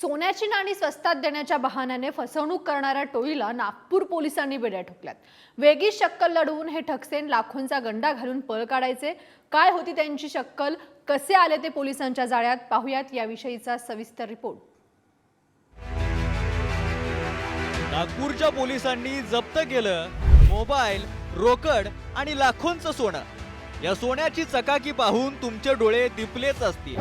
सोन्याची नाणी स्वस्तात देण्याच्या बहाण्याने फसवणूक करणाऱ्या टोळीला नागपूर पोलिसांनी बेड्या ठोकल्यात. वेगी शक्कल लढवून हे ठकसेन लाखोंचा गंडा घालून पळ काढायचे. काय होती त्यांची शक्कल? कसे आले ते पोलिसांच्या जाळ्यात? पाहुयात याविषयीचा सविस्तर रिपोर्ट. नागपूरच्या पोलिसांनी जप्त केलं मोबाईल रोकड आणि लाखोंचं सोनं. या सोन्याची चकाकी पाहून तुमचे डोळे दिपलेच असतील.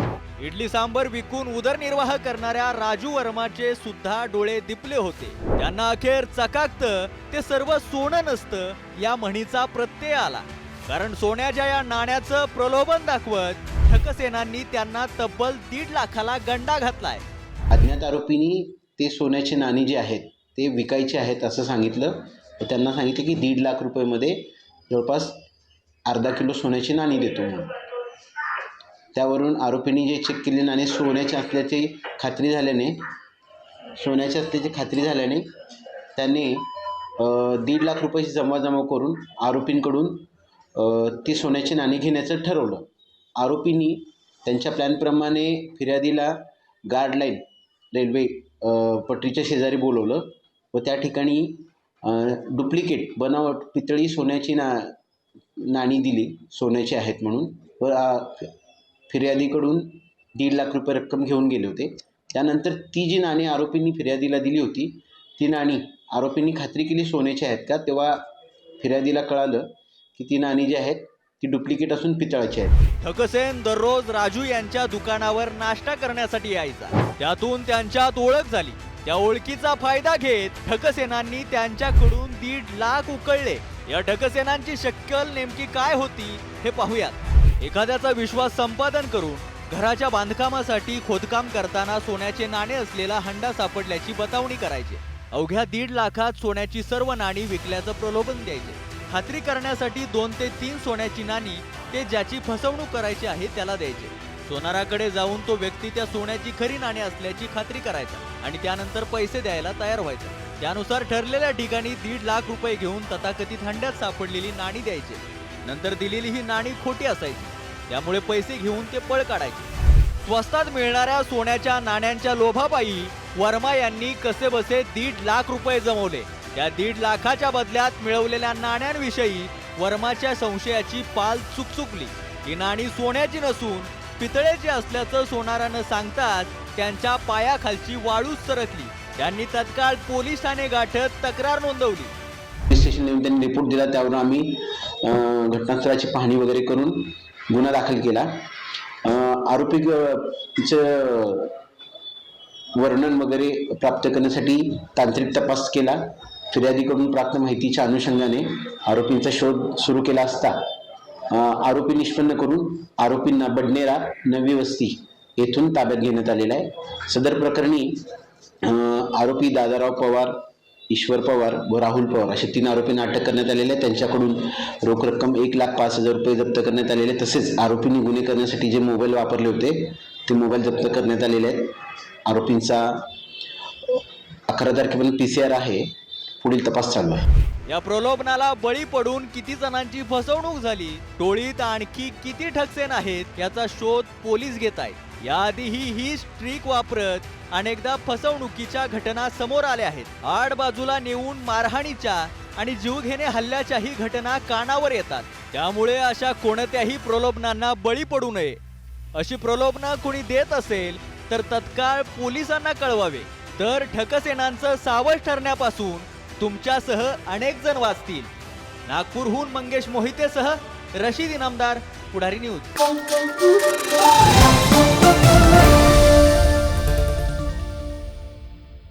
इडली सांबर विकून उदरनिर्वाह करणाऱ्या राजू वर्माचे सुद्धा डोळे दिपले होते. त्यांना अखेर चकाकतं ते सर्व सोनं नसतं या म्हणीचा प्रत्यय आला. कारण सोन्याच्या या नाण्याचं प्रलोभन दाखवत ठकसेनांनी त्यांना तब्बल दीड लाखाला गंडा घातलाय. अज्ञात आरोपींनी ते सोन्याचे नाणी जे आहेत ते विकायचे आहेत असं सांगितलं. त्यांना सांगितलं की दीड लाख रुपयेमध्ये जवळपास अर्धा किलो सोन्याची नाणी देतो म्हणून. त्यावरून आरोपींनी जे चेक केलेली नाणी सोन्याची असल्याची खात्री झाल्याने सोन्याची असल्याची खात्री झाल्याने त्यांनी दीड लाख रुपयाची जमाजमा करून आरोपींकडून ती सोन्याची नाणी घेण्याचं ठरवलं. आरोपींनी त्यांच्या प्लॅनप्रमाणे फिर्यादीला गार्डलाईन रेल्वे पटरीच्या शेजारी बोलवलं व त्या ठिकाणी डुप्लिकेट बनावट पितळी सोन्याची ना नाणी दिली सोन्याची आहेत म्हणून. व फिर्यादीकडून दीड लाख रुपये रक्कम घेऊन गेले होते. त्यानंतर ती जी नाणी आरोपींनी फिर्यादीला दिली होती ती नाणी आरोपींनी खात्री केली सोन्याची आहेत का? तेव्हा फिर्यादीला कळालं की ती नाणी जी आहेत ती डुप्लिकेट असून पितळाची आहेत. ठकसेन दररोज राजू यांच्या दुकानावर नाश्ता करण्यासाठी यायचा. त्यातून त्यांच्यात ओळख झाली. त्या ओळखीचा फायदा घेत ठकसेनांनी त्यांच्याकडून दीड लाख उकळले. या ढगसेनांची शक्कल नेमकी काय होती हे पाहूयात. एखाद्याचा विश्वास संपादन करून घराच्या बांधकामासाठी खोदकाम करताना सोन्याचे नाणे असलेला हंडा सापडल्याची बतावणी करायची. अवघ्या दीड लाखात सोन्याची सर्व नाणी विकल्याचं प्रलोभन द्यायचे. खात्री करण्यासाठी दोन ते तीन सोन्याची नाणी ते ज्याची फसवणूक करायची आहे त्याला द्यायचे. सोनाराकडे जाऊन तो व्यक्ती त्या सोन्याची खरी नाणी असल्याची खात्री करायचा आणि त्यानंतर पैसे द्यायला तयार व्हायचा. त्यानुसार ठरलेल्या ठिकाणी दीड लाख रुपये घेऊन तथाकथित हंड्यात सापडलेली नाणी द्यायचे. नंतर दिलेली ही नाणी खोटी असायची. त्यामुळे पैसे घेऊन ते पळ काढायचे. स्वस्तात मिळणाऱ्या सोन्याच्या नाण्यांच्या लोभापायी वर्मा यांनी कसे बसे दीड लाख रुपये जमवले. त्या दीड लाखाच्या बदल्यात मिळवलेल्या नाण्यांविषयी वर्माच्या संशयाची पाल चुकचुकली. ही नाणी सोन्याची नसून पितळेची असल्याचं सोनारानं सांगताच त्यांच्या पायाखालची वाळूच सरकली. त्यांनी तत्काळ पोलीस ठाणे गाठत तक्रार नोंदवली. पोलीस स्टेशन त्यांनी रिपोर्ट दिला त्यावरून आम्ही घटनास्थळाची पाहणी वगैरे करून गुन्हा दाखल केला. आरोपीचं आरोपी चं वर्णन वगैरे प्राप्त करण्यासाठी तांत्रिक तपास केला. फिर्यादीकडून प्राप्त माहितीच्या अनुषंगाने आरोपींचा शोध सुरू केला असता आरोपी निष्पन्न करून आरोपींना बडनेरा नवी वस्ती येथून ताब्यात घेण्यात आलेला आहे. सदर प्रकरणी आरोपी दादाराव पवार ईश्वर पवार व राहुल पवार असे तीन आरोपींना अटक करण्यात आलेले आहे त्यांच्याकडून रोख रक्कम एक लाख पाच हजार रुपये जप्त करण्यात आलेले आहे. तसेच आरोपींनी गुन्हे करण्यासाठी जे मोबाईल वापरले होते ते मोबाईल जप्त करण्यात आलेले आहेत. आरोपींचा अकरा तारखेपर्यंत पी सी आर आहे. पुढील तपास चालू आहे. या प्रलोभनाला बळी पडून किती जणांची फसवणूक झाली? टोळीत आणखी किती ठकसेन आहेत याचा शोध पोलीस घेत आहेत. याआधीही ही स्ट्रीक वापरत अनेकदा फसवणुकीच्या घटना समोर आल्या आहेत. आड बाजूला नेऊन मारहाणीच्या आणि जीवघेणे हल्ल्याच्याही घटना कानावर येतात. त्यामुळे अशा कोणत्याही प्रलोभनांना बळी पडू नये. अशी प्रलोभनं कोणी देत असेल तर तत्काळ पोलिसांना कळवावे. तर ठकसेनांचं सावध ठरण्यापासून तुमच्यासह अनेक जण वाचतील. नागपूरहून मंगेश मोहितेसह रशीद इनामदार पुढारी न्यूज.